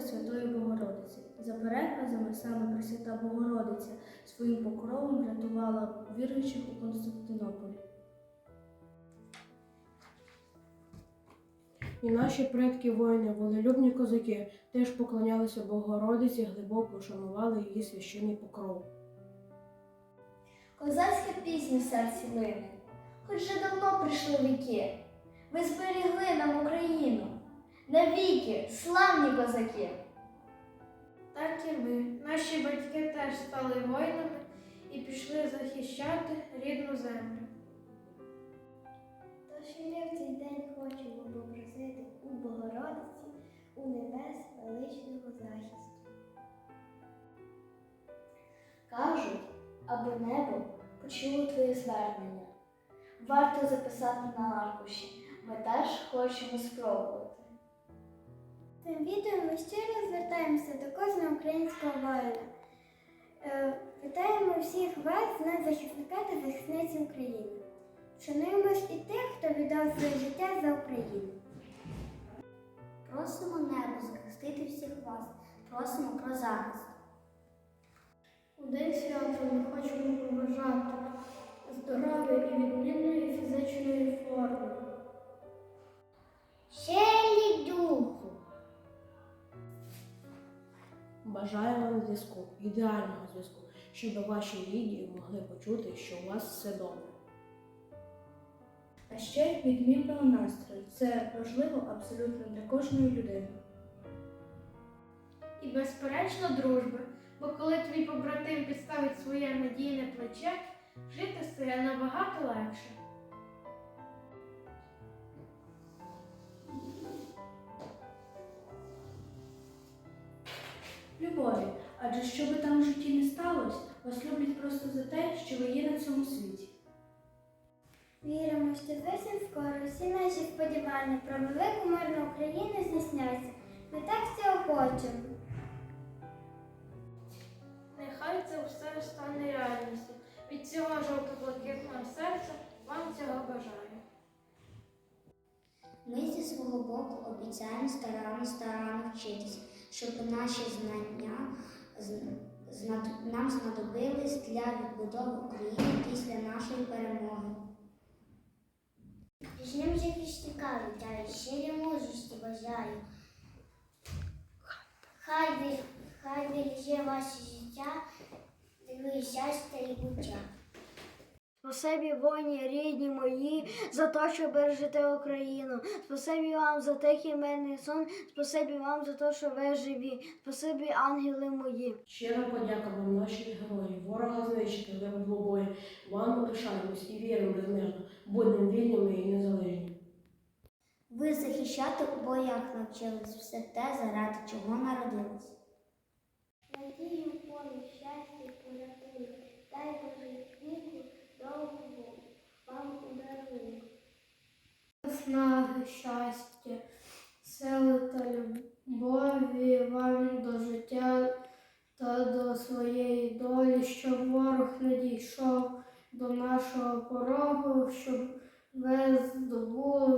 Пресвятої Богородиці. За переказами саме Пресвята Богородиця своїм покровом врятувала віруючих у Константинополі. І наші предки воїни, волелюбні козаки, теж поклонялися Богородиці, глибоко шанували її священний покров. Козацька пісня в серці лине, хоч вже давно прийшли віки. Ви зберігли нам Україну. Навіки, славні козаки! Так і ми. Наші батьки теж стали воїнами і пішли захищати рідну землю. Тож і ми в цей день хочемо попросити у Богородиці, у небес величного захисту. Кажуть, аби небо почуло твоє звернення. Варто записати на аркуші. Ми теж хочемо спробувати. Цим відео ми щиро звертаємося до кожного українського воїна. Е, Вітаємо всіх вас, Днем захисника та захисниці України. Шануємо ж і тих, хто віддав своє життя за Україну. Просимо небо захистити всіх вас. Просимо про захист. У день свята ми хочемо побажати здоров'я і відмінної фізичної Бажаю вам зв'язку, ідеального зв'язку, щоб ваші рідні могли почути, що у вас все добре. А ще відмінного настрою. Це важливо абсолютно для кожної людини. І безперечно дружби, бо коли твій побратим підставить своє надійне плече, жити стає набагато легше. Любові, адже що би там в житті не сталося, вас люблять просто за те, що ви є на цьому світі. Віримо, що зовсім скоро всі наші сподівання про велику мирну Україну здійсняться. Ми так цього хочемо. Нехай це все стане реальністю. Від цього жовто-блакитного серця вам цього бажаю. Ми зі свого боку обіцяємо старанно старанно вчитись, щоб наші знання нам знадобились для відбудови України після нашої перемоги. З ним захисника вітаю, щирі мужності бажаю. Хай, береже ваше життя, диви щастя і буття. Спасибі воїні, рідні мої, за те, що бережете Україну. Спасибі вам за тихий мирний сон. Спасибі вам за те, що ви живі. Спасибі, ангели мої. Щира подяка вам, наші герої, ворога знищити, ви в. Вам пишаємось і віримо безмежно, будемо вільними і незалежні. Ви захищати у боях навчились все те, заради чого народились. Щастя, сили та любові вам до життя та до своєї долі, щоб ворог не дійшов до нашого порогу, щоб ви здобули.